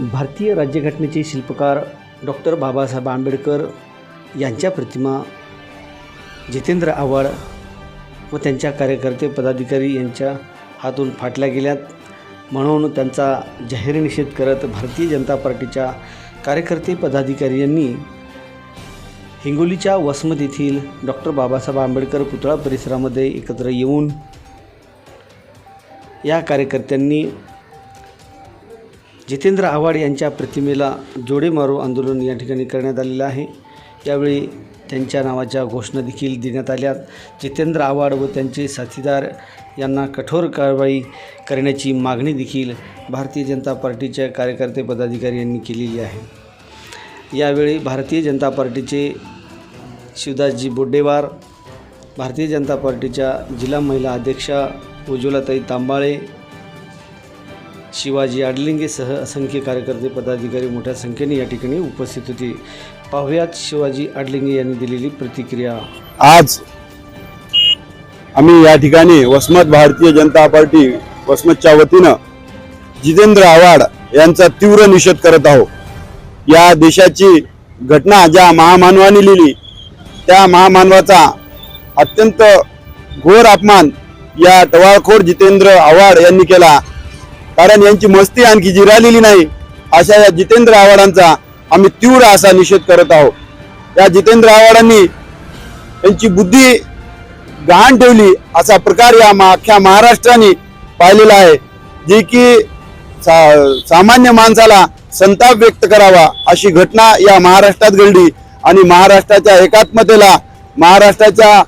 भारतीय राज्यघटनेचे शिल्पकार डॉक्टर बाबासाहेब आंबेडकर यांच्या प्रतिमा जितेंद्र आव्हाड व त्यांच्या कार्यकर्ते पदाधिकारी यांच्या हातून फाटल्या गेल्यात. म्हणून त्यांचा जाहीर निषेध करत भारतीय जनता पार्टीच्या कार्यकर्ते पदाधिकारी यांनी हिंगोलीच्या वसमत येथील डॉक्टर बाबासाहेब आंबेडकर पुतळा परिसरामध्ये एकत्र येऊन या कार्यकर्त्यांनी जितेंद्र आव्हाड यांच्या प्रतिमेला जोडे मारो आंदोलन या ठिकाणी करण्यात आलेलं आहे. यावेळी त्यांच्या नावाच्या घोषणा देखील देण्यात आल्या. जितेंद्र आव्हाड व त्यांचे साथीदार यांना कठोर कारवाई करण्याची मागणी देखील भारतीय जनता पार्टीच्या कार्यकर्ते पदाधिकारी यांनी केलेली आहे. यावेळी भारतीय जनता पार्टीचे शिवदासजी बोड्डेवार भारतीय जनता पार्टीच्या जिल्हा महिला अध्यक्षा उज्ज्वलाताई तांबाळे शिवाजी आडलिंगेसह असंख्य कार्यकर्ते पदाधिकारी मोठ्या संख्येने या ठिकाणी उपस्थित होते. पाहुयात शिवाजी आडलिंगे यांनी दिलेली प्रतिक्रिया. आज आम्ही या ठिकाणी वसमत भारतीय जनता पार्टी वसमतच्या वतीनं जितेंद्र आव्हाड यांचा तीव्र निषेध करत आहोत. या देशाची घटना ज्या महामानवाने लिहिली त्या महामानवाचा अत्यंत घोर अपमान या टवाळखोर जितेंद्र आव्हाड यांनी केला. कारण यांची मस्ती आणखी जिरालेली नाही. अशा या जितेंद्र आव्हाडांचा आम्ही तीव्र असा निषेध करत आहोत. या जितेंद्र आव्हाडांनी त्यांची बुद्धी गहाण ठेवली असा प्रकार या अख्ख्या महाराष्ट्राने पाहिलेला आहे. जे की सा- सामान्य माणसाला संताप व्यक्त करावा अशी घटना या महाराष्ट्रात घडली आणि महाराष्ट्राच्या एकात्मतेला महाराष्ट्राच्या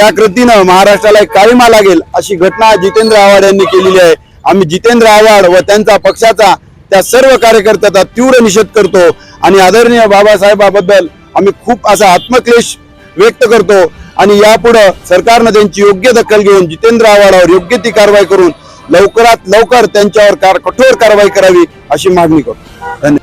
या कृतीनं महाराष्ट्राला एक काळीमा लागेल अशी घटना जितेंद्र आव्हाड यांनी केलेली आहे. आम्ही जितेंद्र आव्हाड व त्यांचा पक्षाचा त्या सर्व कार्यकर्त्याचा तीव्र निषेध करतो आणि आदरणीय बाबासाहेबाबद्दल आम्ही खूप असा आत्मक्लेश व्यक्त करतो. आणि यापुढं सरकारनं त्यांची योग्य दखल घेऊन जितेंद्र आव्हाडावर योग्य ती कारवाई करून लवकरात लवकर त्यांच्यावर कार कठोर कारवाई करावी अशी मागणी करतो. धन्यवाद.